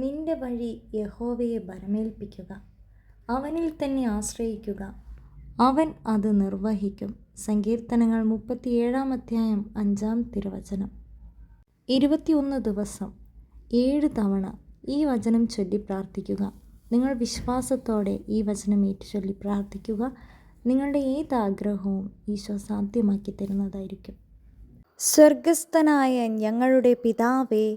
നിന്റെ വഴി യഹോവയെ ഭരമേൽപ്പിക്കുക അവനിൽ തന്നെ ആശ്രയിക്കുക. അവൻ അത് നിർവഹിക്കും. സങ്കീർത്തനങ്ങൾ മുപ്പത്തിയേഴാം അധ്യായം അഞ്ചാം തിരുവചനം. ഇരുപത്തിയൊന്ന് ദിവസം ഏഴ് തവണ ഈ വചനം ചൊല്ലി പ്രാർത്ഥിക്കുക. നിങ്ങൾ വിശ്വാസത്തോടെ ഈ വചനം ഏറ്റുചൊല്ലി പ്രാർത്ഥിക്കുക. നിങ്ങളുടെ ഏത് ആഗ്രഹവും ഈശോ സാധ്യമാക്കി തരുന്നതായിരിക്കും. സ്വർഗസ്ഥനായ ഞങ്ങളുടെ പിതാവേ